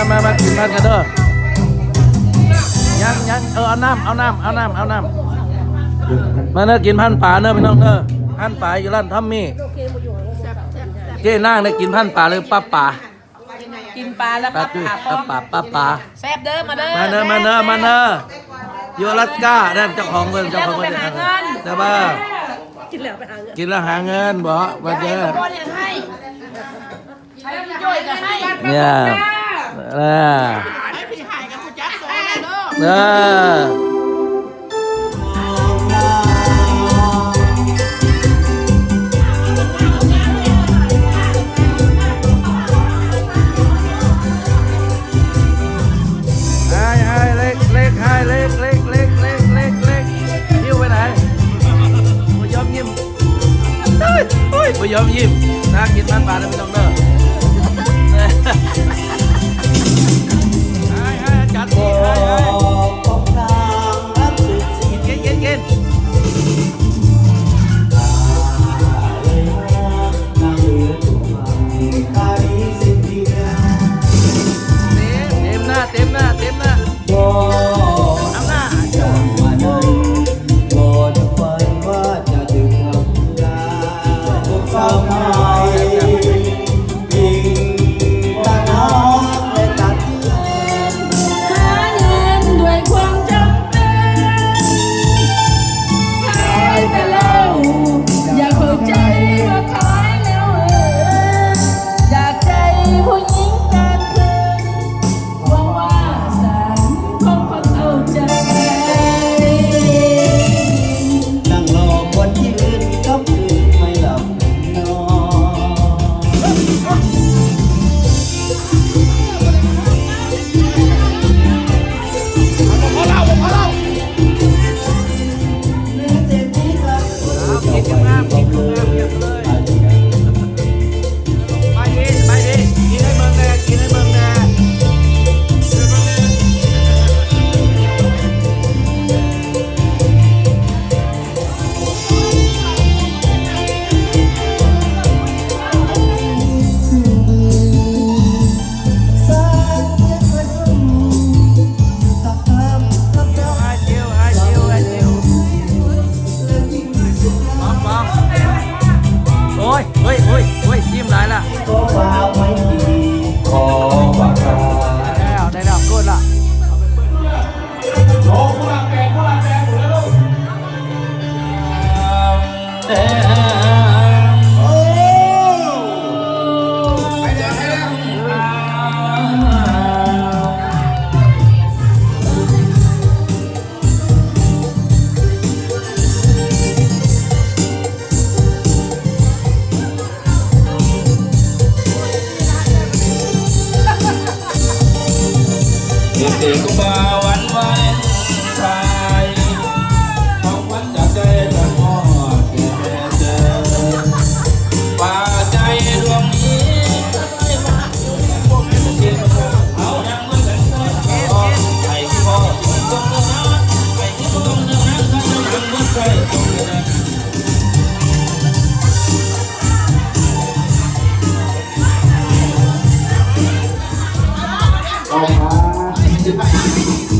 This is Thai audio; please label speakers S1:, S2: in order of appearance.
S1: มามามากินพันกันเด้อยังยังเออเอาน้ำเอาน้ำเอาน้ำเอาน้ำมาเด้อกินพันป่าเด้อพี่น้องเด้อพันป่าอยู่ร้านทัมมี่เจ้นางได้กินพันป่าหรือป้าป่า
S2: กินปลาแล้ว
S1: ป้า
S2: ปลา
S1: จุ้ย
S2: ปลา
S1: ป้าป่าป้าป่า
S2: แซ่บเด้อมาเด้อ
S1: มาเด้อมาเด้อมาเด้อยู่อลาสก้านั่นเจ้าของเมืองเจ้าของเมืองแต่ว่า
S2: กินแล้วไปหาเงิน
S1: กินแล้วหาเงินบ่มาเจอ
S2: เนี่ย ให้ใช้พี่จ้อยก็ให้
S1: เนี่ยเออเออไอ้ไอ้เล็กเล็กไอ้เล็กเล็กเล็กเล็กเล็กเล็กยิ้วไปไหนไม่ยอมยิ้มเฮ้ยไม่ยอมยิ้มน่ากินมันบาทนะไม่ต้องเด้อ ฮ้ยเฮ้ยยิ้มหลายละ
S3: เด็ก Thank you.